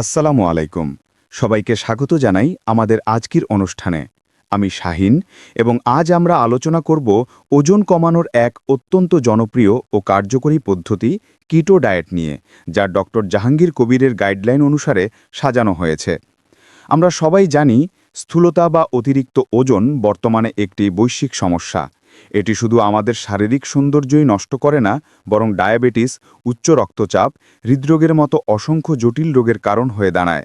আসসালামু আলাইকুম। সবাইকে স্বাগত জানাই আমাদের আজকের অনুষ্ঠানে। আমি শাহিন এবং আজ আমরা আলোচনা করব ওজন কমানোর এক অত্যন্ত জনপ্রিয় ও কার্যকরী পদ্ধতি কিটো ডায়েট নিয়ে, যা ডক্টর জাহাঙ্গীর কবিরের গাইডলাইন অনুসারে সাজানো হয়েছে। আমরা সবাই জানি স্থূলতা বা অতিরিক্ত ওজন বর্তমানে একটি বৈশ্বিক সমস্যা। এটি শুধু আমাদের শারীরিক সৌন্দর্যই নষ্ট করে না, বরং ডায়াবেটিস, উচ্চ রক্তচাপ, হৃদরোগের মতো অসংখ্য জটিল রোগের কারণ হয়ে দাঁড়ায়।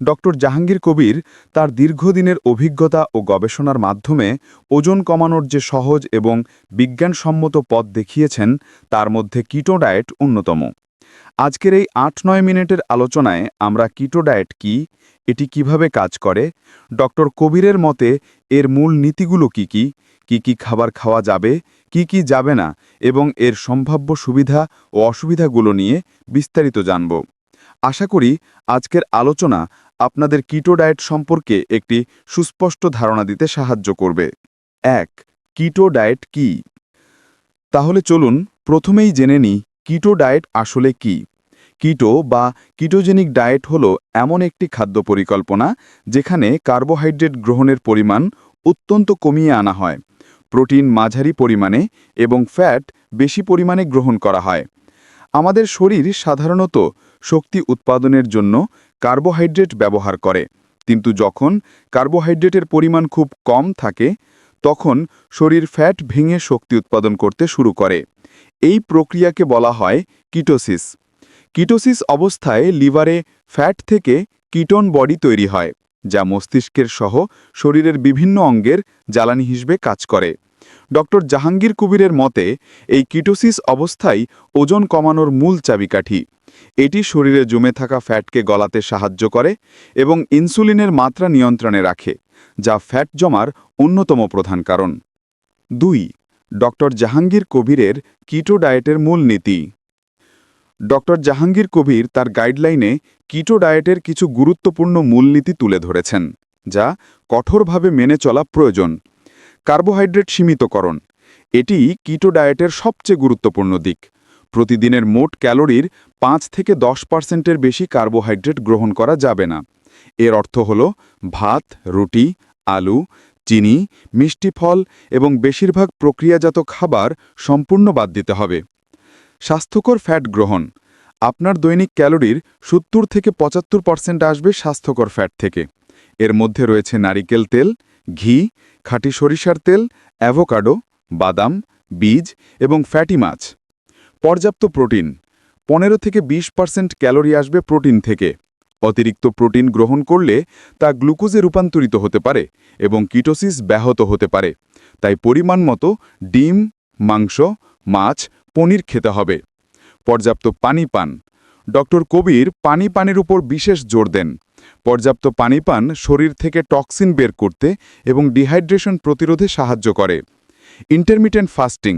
ডক্টর জাহাঙ্গীর কবির তার দীর্ঘদিনের অভিজ্ঞতা ও গবেষণার মাধ্যমে ওজন কমানোর যে সহজ এবং বিজ্ঞানসম্মত পথ দেখিয়েছেন, তার মধ্যে কিটো ডায়েট অন্যতম। আজকের এই আট নয় মিনিটের আলোচনায় আমরা কিটো ডায়েট কি, এটি কীভাবে কাজ করে, ডক্টর কবিরের মতে এর মূল নীতিগুলো কি কি কি কি খাবার খাওয়া যাবে, কি কি যাবে না, এবং এর সম্ভাব্য সুবিধা ও অসুবিধাগুলো নিয়ে বিস্তারিত জানব। আশা করি আজকের আলোচনা আপনাদের কিটো ডায়েট সম্পর্কে একটি সুস্পষ্ট ধারণা দিতে সাহায্য করবে। এক, কিটো ডায়েট কি? তাহলে চলুন প্রথমেই জেনে নিই কিটো ডায়েট আসলে কি। কিটো বা কিটোজেনিক ডায়েট হল এমন একটি খাদ্য পরিকল্পনা যেখানে কার্বোহাইড্রেট গ্রহণের পরিমাণ অত্যন্ত কমিয়ে আনা হয়, প্রোটিন মাঝারি পরিমাণে এবং ফ্যাট বেশি পরিমাণে গ্রহণ করা হয়। আমাদের শরীর সাধারণত শক্তি উৎপাদনের জন্য কার্বোহাইড্রেট ব্যবহার করে, কিন্তু যখন কার্বোহাইড্রেটের পরিমাণ খুব কম থাকে, তখন শরীর ফ্যাট ভেঙে শক্তি উৎপাদন করতে শুরু করে। এই প্রক্রিয়াকে বলা হয় কিটোসিস। কিটোসিস অবস্থায় লিভারে ফ্যাট থেকে কিটোন বডি তৈরি হয়, যা মস্তিষ্কের সহ শরীরের বিভিন্ন অঙ্গের জ্বালানি হিসেবে কাজ করে। ডক্টর জাহাঙ্গীর কবিরের মতে, এই কিটোসিস অবস্থায় ওজন কমানোর মূল চাবিকাঠি। এটি শরীরে জমে থাকা ফ্যাটকে গলাতে সাহায্য করে এবং ইনসুলিনের মাত্রা নিয়ন্ত্রণে রাখে, যা ফ্যাট জমার অন্যতম প্রধান কারণ। দুই ডক্টর জাহাঙ্গীর কবিরের কিটো ডায়েটের মূলনীতি ডক্টর জাহাঙ্গীর কবির তার গাইডলাইনে কিটো ডায়েটের কিছু গুরুত্বপূর্ণ মূলনীতি তুলে ধরেছেন, যা কঠোরভাবে মেনে চলা প্রয়োজন। কার্বোহাইড্রেট সীমিতকরণ, এটি কিটো ডায়েটের সবচেয়ে গুরুত্বপূর্ণ দিক। প্রতিদিনের মোট ক্যালোরির পাঁচ থেকে দশ পার্সেন্টের বেশি কার্বোহাইড্রেট গ্রহণ করা যাবে না। এর অর্থ হল ভাত, রুটি, আলু, চিনি, মিষ্টি ফল এবং বেশিরভাগ প্রক্রিয়াজাত খাবার সম্পূর্ণ বাদ দিতে হবে। স্বাস্থ্যকর ফ্যাট গ্রহণ। আপনার দৈনিক ক্যালোরির সত্তর থেকে পঁচাত্তর পার্সেন্ট আসবে স্বাস্থ্যকর ফ্যাট থেকে। এর মধ্যে রয়েছে নারিকেল তেল, ঘি, খাঁটি সরিষার তেল, অ্যাভোকাডো, বাদাম, বীজ এবং ফ্যাটি মাছ। পর্যাপ্ত প্রোটিন। পনেরো থেকে ২০ পার্সেন্ট ক্যালোরি আসবে প্রোটিন থেকে। অতিরিক্ত প্রোটিন গ্রহণ করলে তা গ্লুকোজে রূপান্তরিত হতে পারে এবং কিটোসিস ব্যাহত হতে পারে। তাই পরিমাণ মতো ডিম, মাংস, মাছ পনির খেতে হবে। পর্যাপ্ত পানি পান। ডক্টর কবির পানি পানির উপর বিশেষ জোর দেন। পর্যাপ্ত পানি পান শরীর থেকে টক্সিন বের করতে এবং ডিহাইড্রেশন প্রতিরোধে সাহায্য করে। Intermittent fasting.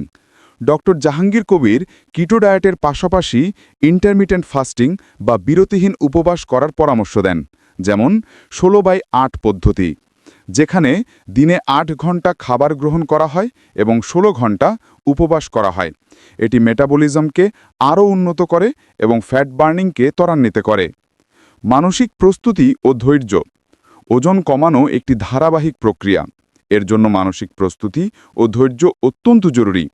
Doctor Jahangir Kabir keto ডায়েটের পাশাপাশি ইন্টারমিটেন্ট ফাস্টিং বা বিরতিহীন উপবাস করার পরামর্শ দেন, যেমন ষোলো বাই আট পদ্ধতি। যেখানে দিনে আট ঘণ্টা খাবার গ্রহণ করা হয় এবং ১৬ ঘণ্টা উপবাস করা হয়। এটি মেটাবলিজমকে আরও উন্নত করে এবং ফ্যাট বার্নিংকে ত্বরান্বিত করে। মানসিক প্রস্তুতি ও ধৈর্য। ওজন কমানো একটি ধারাবাহিক প্রক্রিয়া। এর জন্য মানসিক প্রস্তুতি ও ধৈর্য অত্যন্ত জরুরি।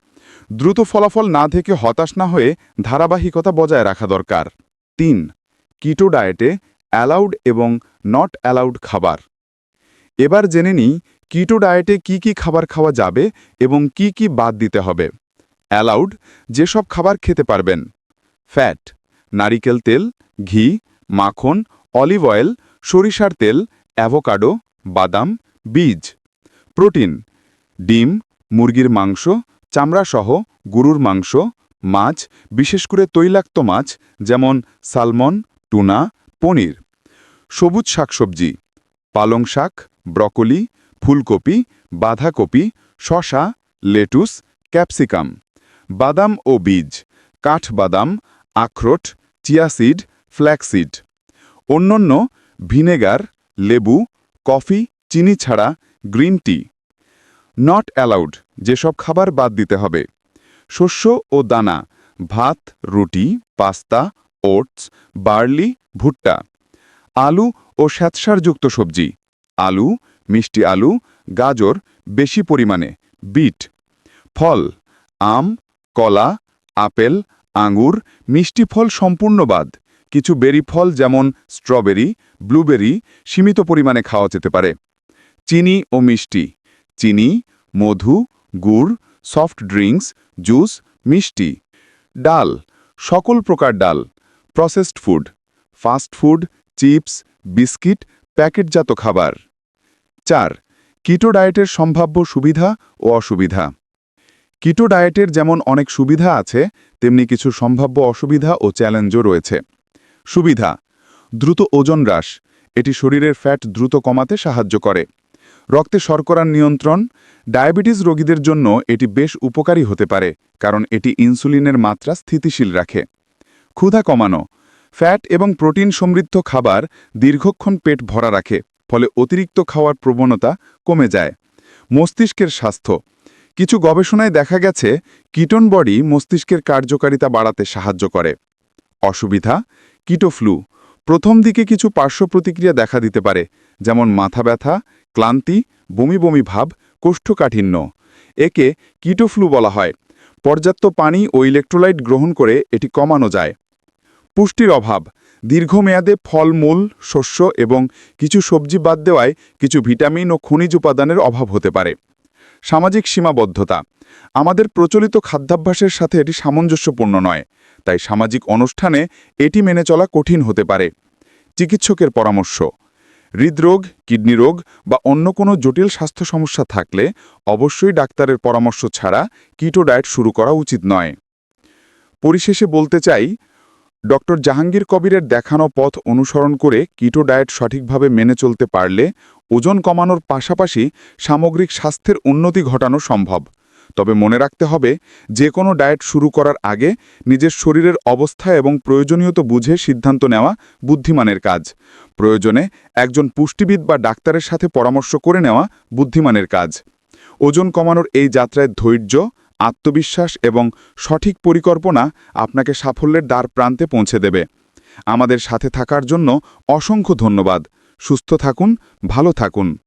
দ্রুত ফলাফল না থেকে হতাশ না হয়ে ধারাবাহিকতা বজায় রাখা দরকার। তিন, কিটো ডায়েটে অ্যালাউড এবং নট অ্যালাউড খাবার। এবার জেনে নিই, কিটো ডায়েটে কি কি খাবার খাওয়া যাবে এবং কি কি বাদ দিতে হবে। অ্যালাউড, যেসব খাবার খেতে পারবেন। ফ্যাট, নারিকেল তেল, ঘি, মাখন, অলিভ অয়েল, সরিষার তেল, অ্যাভোকাডো, বাদাম, বীজ। প্রোটিন, ডিম, মুরগির মাংস চামড়াসহ গরুর মাংস, মাছ, বিশেষ করে তৈলাক্ত মাছ, যেমন সালমন, টুনা, পনির। সবুজ শাকসবজি, পালং শাক ব্রকলি, ফুলকপি, বাঁধাকপি শশা লেটুস, ক্যাপসিকাম। বাদাম ও বীজ, কাঠবাদাম, আখরোট চিয়াসিড ফ্ল্যাক্সিড অন্যান্য ভিনেগার, লেবু, কফি, চিনি ছাড়া গ্রিন টি। নট অ্যালাউড যেসব খাবার বাদ দিতে হবে। শস্য ও দানা, ভাত, রুটি, পাস্তা, ওটস, বার্লি, ভুট্টা। আলু ও শ্বেতসারযুক্ত সবজি। আলু, মিষ্টি আলু, গাজর বেশি পরিমাণে, বিট, ফল, আম, কলা, আপেল আঙুর মিষ্টি ফল সম্পূর্ণ বাদ। কিছু বেরি ফল যেমন স্ট্রবেরি, ব্লুবেরি সীমিত পরিমাণে খাওয়া যেতে পারে। চিনি ও মিষ্টি, চিনি, মধু, গুড়, সফট ড্রিঙ্কস, জুস, মিষ্টি, ডাল, সকল প্রকার ডাল, processed food, fast food, chips, biscuit, প্যাকেটজাত খাবার। চার কিটো ডায়েটের সম্ভাব্য সুবিধা ও অসুবিধা। কিটো ডায়েটের যেমন অনেক সুবিধা আছে, তেমনি কিছু সম্ভাব্য অসুবিধা ও চ্যালেঞ্জও রয়েছে। সুবিধা, দ্রুত ওজন হ্রাস, এটি শরীরের ফ্যাট দ্রুত কমাতে সাহায্য করে। রক্তে শর্করার নিয়ন্ত্রণ ডায়াবেটিস রোগীদের জন্য এটি বেশ উপকারী হতে পারে, কারণ এটি ইনসুলিনের মাত্রা স্থিতিশীল রাখে। ক্ষুধা কমানো ফ্যাট এবং প্রোটিন সমৃদ্ধ খাবার দীর্ঘক্ষণ পেট ভরা রাখে। ফলে অতিরিক্ত খাওয়ার প্রবণতা কমে যায়। মস্তিষ্কের স্বাস্থ্য। কিছু গবেষণায় দেখা গেছে, কিটন বডি মস্তিষ্কের কার্যকারিতা বাড়াতে সাহায্য করে। অসুবিধা? কিটোফ্লু প্রথম দিকে কিছু পার্শ্ব প্রতিক্রিয়া দেখা দিতে পারে, যেমন মাথা ব্যথা, ক্লান্তি, বমি বমি ভাব, কোষ্ঠকাঠিন্য। একে কিটোফ্লু বলা হয়। পর্যাপ্ত পানি ও ইলেকট্রোলাইট গ্রহণ করে এটি কমানো যায়। পুষ্টির অভাব। দীর্ঘমেয়াদে ফলমূল, শস্য এবং কিছু সবজি বাদ দেওয়ায় কিছু ভিটামিন ও খনিজ উপাদানের অভাব হতে পারে। সামাজিক সীমাবদ্ধতা। আমাদের প্রচলিত খাদ্যাভ্যাসের সাথে এটি সামঞ্জস্যপূর্ণ নয়, তাই সামাজিক অনুষ্ঠানে এটি মেনে চলা কঠিন হতে পারে। চিকিৎসকের পরামর্শ। হৃদরোগ, কিডনি রোগ বা অন্য কোনো জটিল স্বাস্থ্য সমস্যা থাকলে অবশ্যই ডাক্তারের পরামর্শ ছাড়া কিটো ডায়েট শুরু করা উচিত নয়। পরিশেষে বলতে চাই ডক্টর জাহাঙ্গীর কবিরের দেখানো পথ অনুসরণ করে কিটো ডায়েট সঠিকভাবে মেনে চলতে পারলে ওজন কমানোর পাশাপাশি সামগ্রিক স্বাস্থ্যের উন্নতি ঘটানো সম্ভব। তবে মনে রাখতে হবে যে কোনো ডায়েট শুরু করার আগে নিজের শরীরের অবস্থা এবং প্রয়োজনীয়তা বুঝে সিদ্ধান্ত নেওয়া বুদ্ধিমানের কাজ। প্রয়োজনে একজন পুষ্টিবিদ বা ডাক্তারের সাথে পরামর্শ করে নেওয়া বুদ্ধিমানের কাজ। ওজন কমানোর এই যাত্রায় ধৈর্য আত্মবিশ্বাস এবং সঠিক পরিকল্পনা আপনাকে সাফল্যের দ্বার প্রান্তে পৌঁছে দেবে। আমাদের সাথে থাকার জন্য অসংখ্য ধন্যবাদ। সুস্থ থাকুন, ভালো থাকুন।